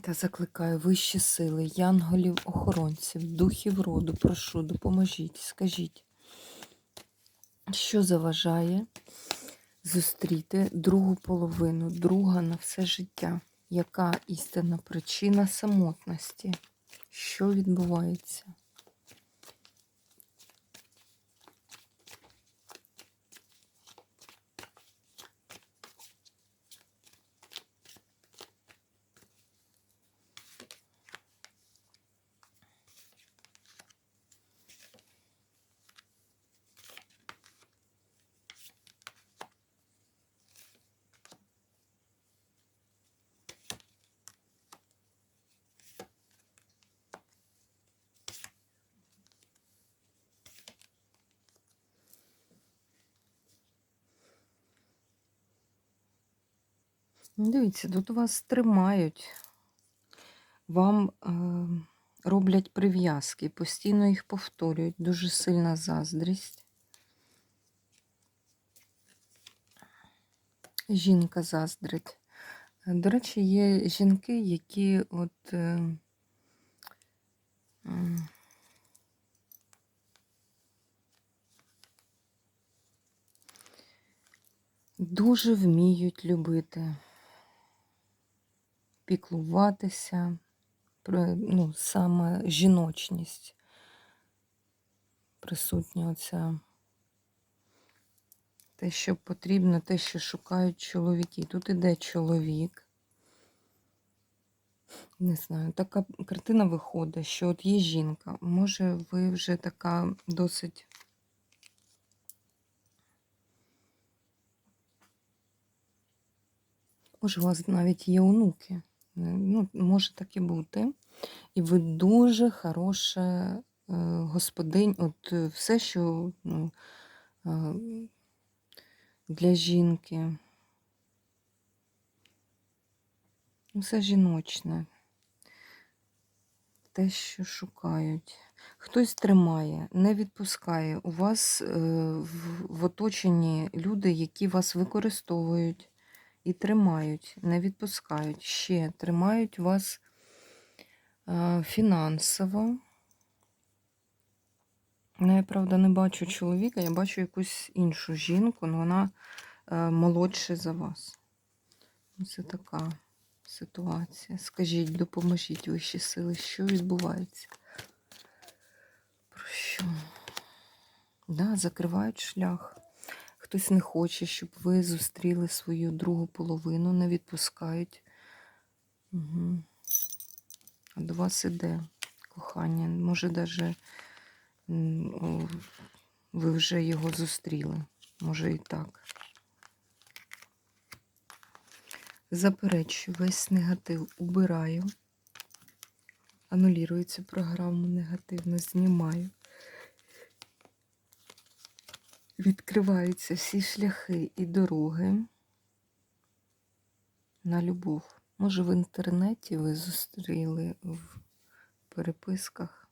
Та закликаю вищі сили, янголів, охоронців, духів роду, прошу, допоможіть, скажіть, що заважає зустріти другу половину, друга на все життя? Яка істинна причина самотності? Що відбувається? Дивіться, тут вас тримають, вам е, роблять прив'язки, постійно їх повторюють, дуже сильна заздрість. Жінка заздрить. Е, До речі, є жінки, які от. Е, м, дуже вміють любити, піклуватися, про, ну, саме жіночність присутня оця. Те, що потрібно, те, що шукають чоловіки. Тут іде чоловік. Не знаю, така картина виходить, що от є жінка. Може, ви вже така досить. Може, у вас навіть є онуки. Ну, може так і бути. І ви дуже хороша е, господинь. От е, все, що ну, е, для жінки. Ну, Все жіночне. Те, що шукають. Хтось тримає, не відпускає. У вас в оточенні люди, які вас використовують і тримають, не відпускають. Ще тримають вас е, фінансово. Ну, я, правда, не бачу чоловіка, я бачу якусь іншу жінку, але вона е, молодша за вас. Це така ситуація. Скажіть, допоможіть вищі сили, що відбувається? Про що? Да, закривають шлях. Хтось не хоче, щоб ви зустріли свою другу половину, не відпускають. Угу. А до вас іде кохання. Може, навіть ви вже його зустріли. Може і так. Заперечую, весь негатив убираю. Анулірую цю програму негативно, знімаю. Відкриваються всі шляхи і дороги на любов. Може, в інтернеті ви зустріли в переписках.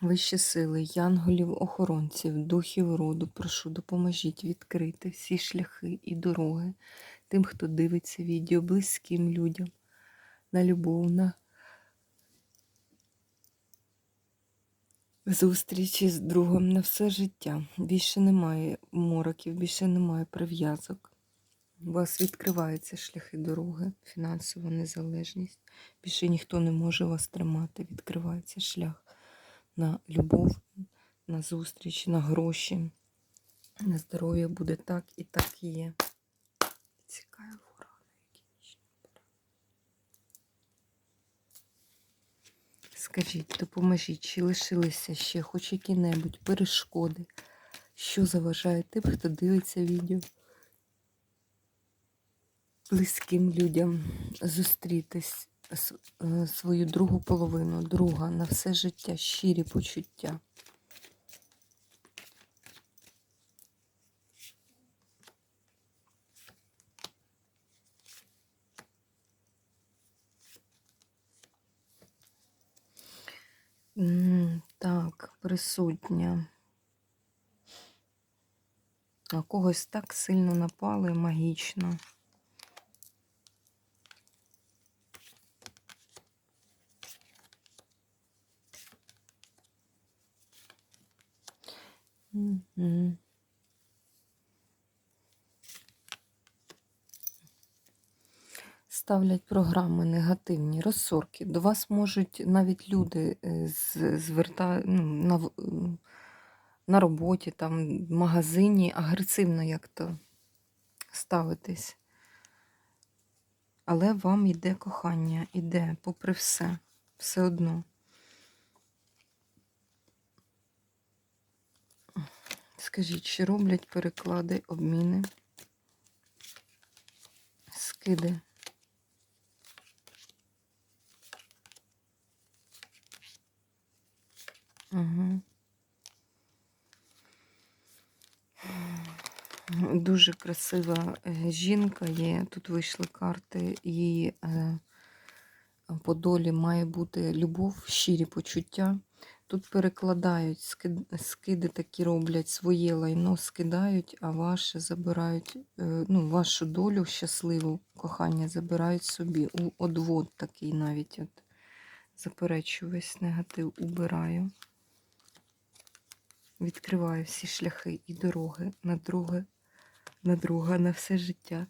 Вищі сили, янголів, охоронців, духів роду, прошу, допоможіть відкрити всі шляхи і дороги тим, хто дивиться відео, близьким людям, на любов, на зустрічі з другом на все життя. Більше немає мороків, більше немає прив'язок. У вас відкриваються шляхи дороги, фінансова незалежність. Більше ніхто не може вас тримати. Відкривається шлях на любов, на зустріч, на гроші, на здоров'я буде так і так і є. Скажіть, допоможіть, чи лишилися ще хоч які-небудь перешкоди, що заважає тим, хто дивиться відео. Близьким людям зустрітись е, свою другу половину, друга на все життя, щирі почуття. Так, присутня. На когось так сильно напали магічно. Мгм. Ставлять програми негативні, розсорки. До вас можуть навіть люди е, зверта... ну, на, на роботі, там, в магазині агресивно як-то ставитись. Але вам йде кохання, іде, попри все, все одно. Скажіть, чи роблять переклади, обміни, скиди? Угу. Дуже красива е, жінка є. Тут вийшли карти, її е, по долі має бути любов, щирі почуття. Тут перекладають, скид- скиди такі роблять, своє лайно скидають, а ваше забирають, е, ну, вашу долю щасливу, кохання забирають собі. Одвод такий навіть от заперечу весь негатив, убираю. Відкриваю всі шляхи і дороги на друге, на друга, на все життя.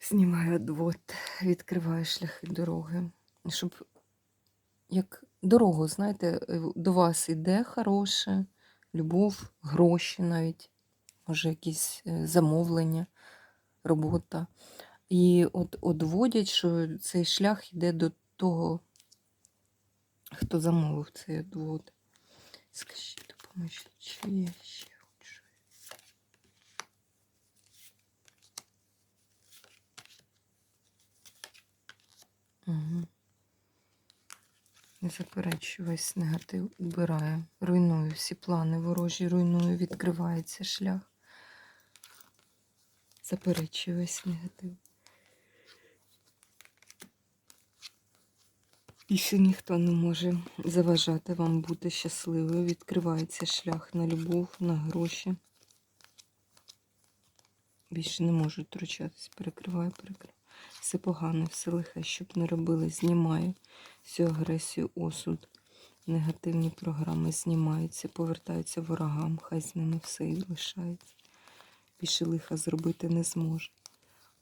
Знімаю одвод, відкриваю шляхи дороги. Щоб як дорогу, знаєте, е, до вас іде хороше, любов, гроші навіть, може, якісь е, замовлення, робота. І от одводять, що цей шлях йде до того, хто замовив цей одвод. Скажіть, допоможіть, чи є ще щось? Угу. Не заперечую, весь негатив убираю. Руйную всі плани ворожі, руйную, відкривається шлях. Заперечую весь негатив. Більше ніхто не може заважати вам бути щасливою. Відкривається шлях на любов, на гроші. Більше не можуть втручатись. Перекриваю, перекриваю. Все погане, все лихе, щоб не робили. Знімаю всю агресію, осуд. Негативні програми знімаються, повертаються ворогам, хай з ними все і лишається. Більше лиха зробити не зможе.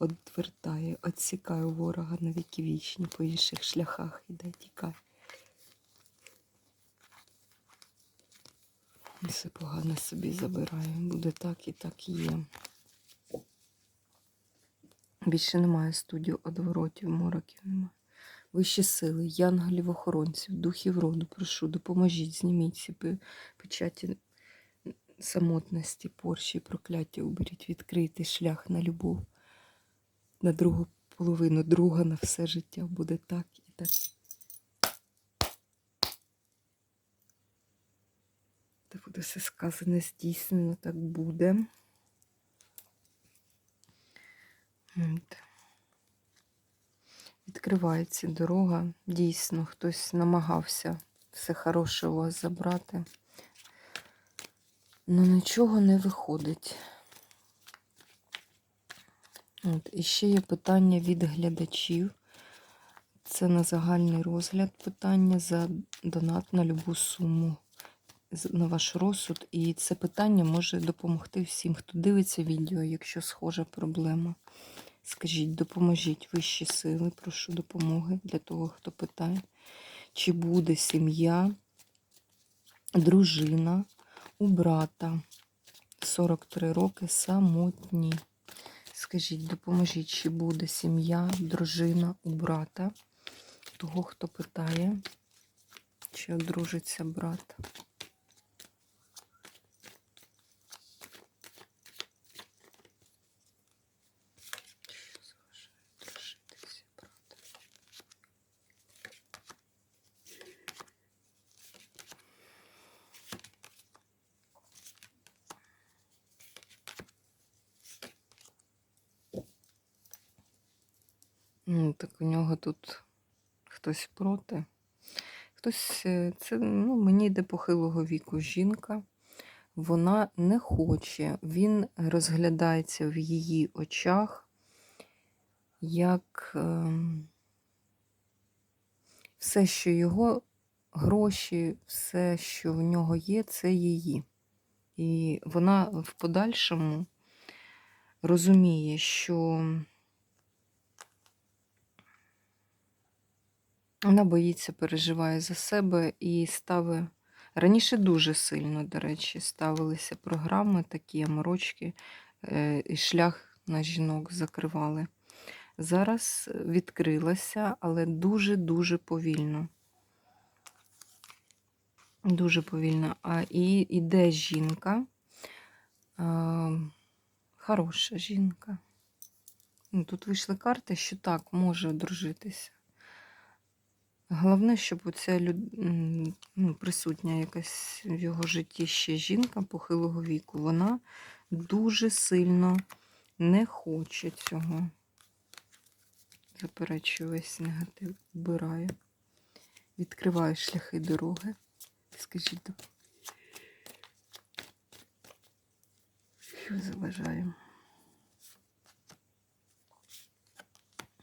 Одвертає, відсікаю ворога на віки вічні, по інших шляхах іде, тікай. Все погане собі забираю. Буде так і так і є. Більше немає студію одворотів, мороків немає. Вищі сили, янголів, охоронців, духів роду, прошу, допоможіть, зніміть ці печаті самотності, порші, прокляття уберіть, відкрийте шлях на любов, на другу половину, друга на все життя буде так і так. Та буде все сказане, здійснено, так буде. Відкривається дорога. Дійсно, хтось намагався все хороше у вас забрати. Ну нічого не виходить. От, і ще є питання від глядачів. Це на загальний розгляд питання за донат на любу суму на ваш розсуд. І це питання може допомогти всім, хто дивиться відео, якщо схожа проблема. Скажіть, допоможіть вищі сили, прошу допомоги для того, хто питає. Чи буде сім'я, дружина у брата 43 роки самотні? Скажіть, допоможіть, чи буде сім'я, дружина у брата, того, хто питає, чи одружиться брат? Ну, так у нього тут хтось проти. Хтось, е, це ну, мені йде похилого віку жінка. Вона не хоче, він розглядається в її очах, як ем, все, що його гроші, все, що в нього є, це її. І вона в подальшому розуміє, що вона боїться, переживає за себе і ставить. Раніше дуже сильно, до речі, ставилися програми, такі аморочки, е, і шлях на жінок закривали. Зараз відкрилася, але дуже-дуже повільно. Дуже повільно. А і іде жінка, а, хороша жінка. Ну, Тут вийшли карти, що так, може одружитися. Головне, щоб оця люд... ну, присутня якась в його житті ще жінка похилого віку, вона дуже сильно не хоче цього. Заперечую весь негатив, вбираю. Відкриваю шляхи дороги. Скажіть, що заважаю?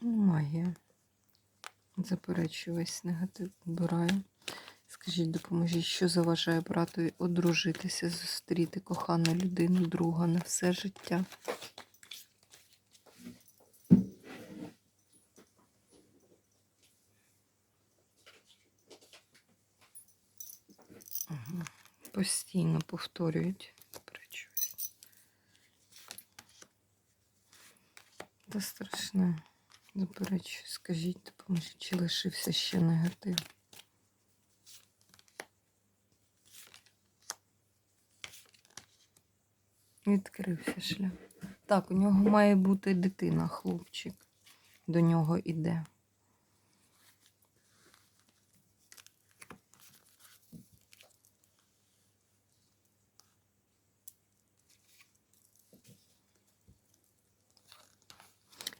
Ну, Магія. Заперечую весь негатив, вбираю. Скажіть, допоможіть, що заважає братові одружитися, зустріти кохану людину, друга на все життя. Ага. Постійно повторюють. Заперечуюсь. Це страшне. Заперечую, скажіть, допоможіть, чи лишився ще негатив. Відкрився шлях. Так, у нього має бути дитина, хлопчик. До нього іде.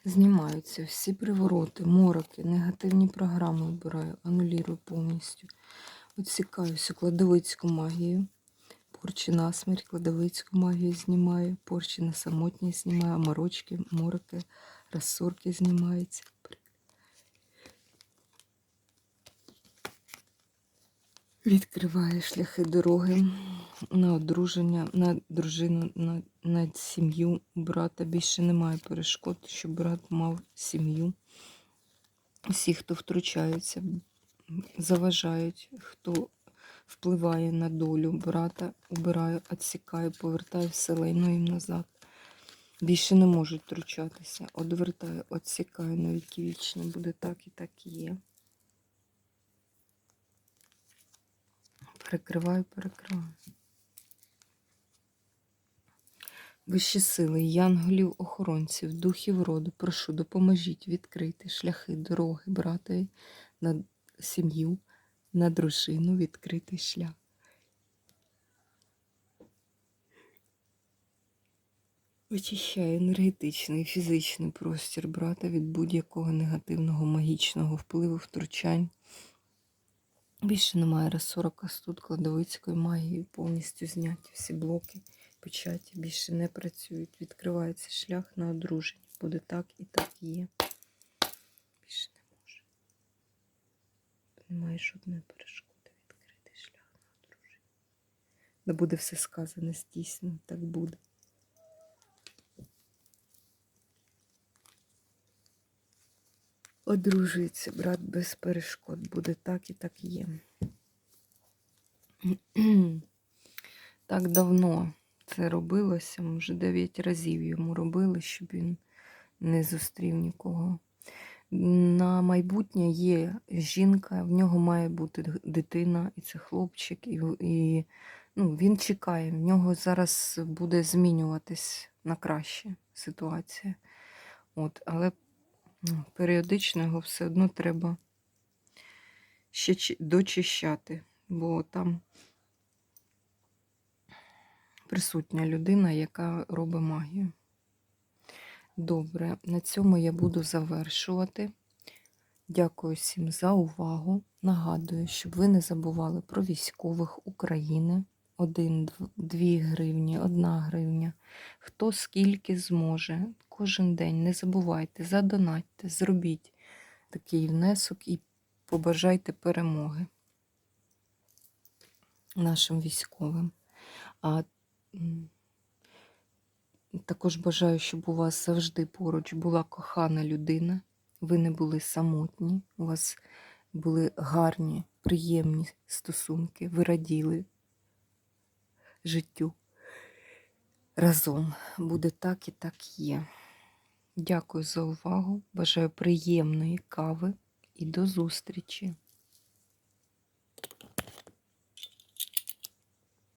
Знімаються всі привороти, мороки, негативні програми вбираю, анулірую повністю. Відсікаю кладовицьку магію. Порчі на смерть, кладовицьку магію знімаю, порчі на самотність знімаю, морочки, мороки, розсорки знімаються. Відкриває шляхи дороги на одруження, на дружину, на, на сім'ю брата. Більше немає перешкод, щоб брат мав сім'ю. Всі, хто втручаються, заважають, хто впливає на долю брата, убираю, відсікаю, повертаю все лайно їм назад. Більше не можуть втручатися. Одвертаю, відсікаю на віки вічно. Буде так і так і є. Перекриваю, перекриваю. Вищі сили, янголів, охоронців, духів роду, прошу, допоможіть відкрити шляхи, дороги, братові на сім'ю, на дружину відкритий шлях. Очищаю енергетичний, фізичний простір брата від будь-якого негативного магічного впливу, втручань. Більше немає розсорока тут кладовицької магії, повністю зняті всі блоки, печаті більше не працюють. Відкривається шлях на одруження. Буде так і так є. Більше не може. Немає жодної перешкоди відкрити шлях на одруження. Да буде все сказане, здійснено, так буде. Одружується брат без перешкод. Буде так і так є. Так давно це робилося, вже 9 разів йому робили, щоб він не зустрів нікого. На майбутнє є жінка, в нього має бути дитина, і це хлопчик, і, і ну, він чекає, в нього зараз буде змінюватись на краще ситуація. От, Але ну, періодично його все одно треба ще дочищати, бо там присутня людина, яка робить магію. Добре, на цьому я буду завершувати. Дякую всім за увагу. Нагадую, щоб ви не забували про військових України. 1, 2 гривні, 1 гривня. Хто скільки зможе. Кожен день не забувайте, задонатьте, зробіть такий внесок і побажайте перемоги нашим військовим. А також бажаю, щоб у вас завжди поруч була кохана людина, ви не були самотні, у вас були гарні, приємні стосунки, ви раділи життю разом. Буде так і так є. Дякую за увагу. Бажаю приємної кави і до зустрічі!